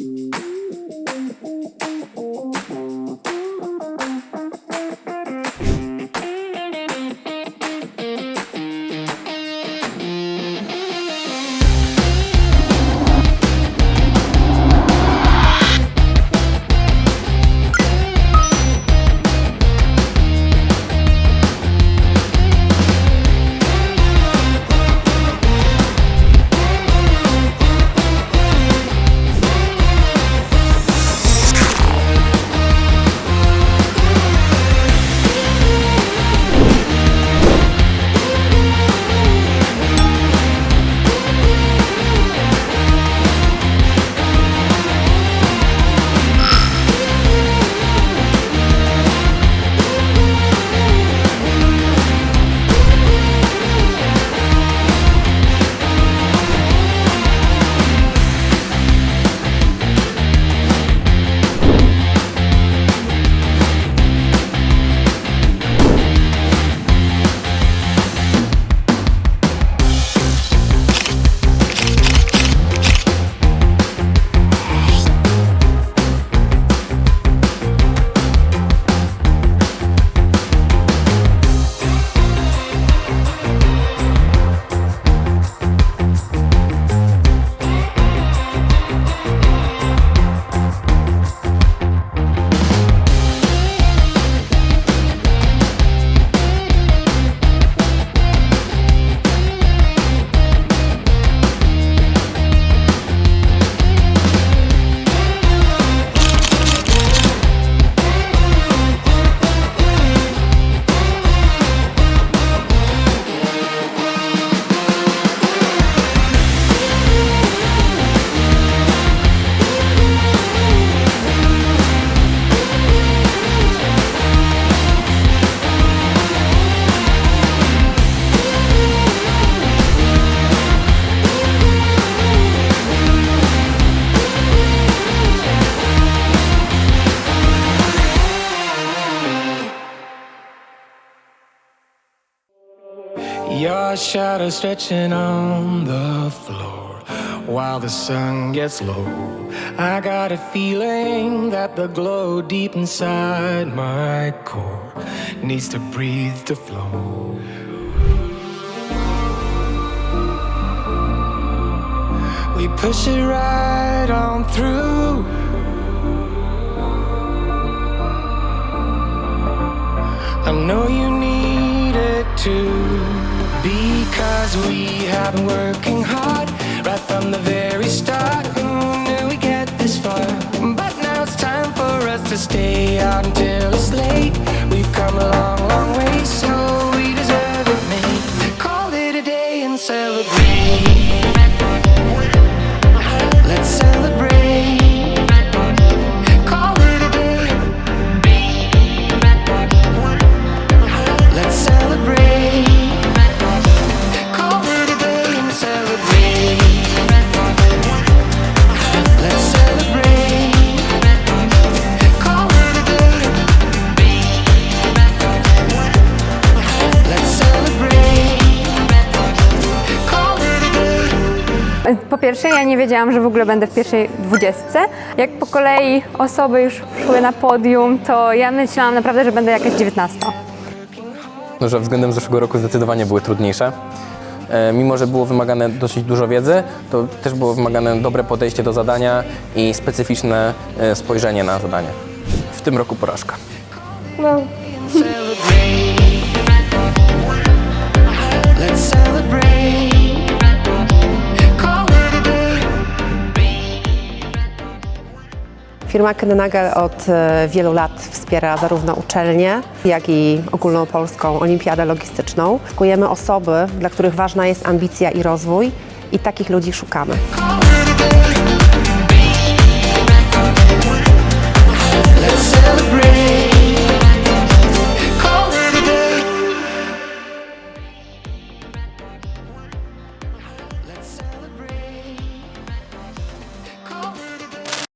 Thank you. Your shadow stretching on the floor while the sun gets low. I got a feeling that the glow deep inside my core needs to breathe to flow. We push it right on through. I know you need it too. Because we have been working hard right from the very a day. Po pierwsze, ja nie wiedziałam, że w ogóle będę w pierwszej dwudziestce. Jak po kolei osoby już szły na podium, to ja myślałam naprawdę, że będę jakaś dziewiętnasta. No, że względem zeszłego roku zdecydowanie były trudniejsze. E, Mimo, że było wymagane dosyć dużo wiedzy, to też było wymagane dobre podejście do zadania i specyficzne e, spojrzenie na zadanie. W tym roku porażka. celebrate. Let's celebrate. Firma Kennagal od e, wielu lat wspiera zarówno uczelnie, jak i ogólnopolską olimpiadę logistyczną. Szukujemy osoby, dla których ważna jest ambicja i rozwój i takich ludzi szukamy. Let's celebrate.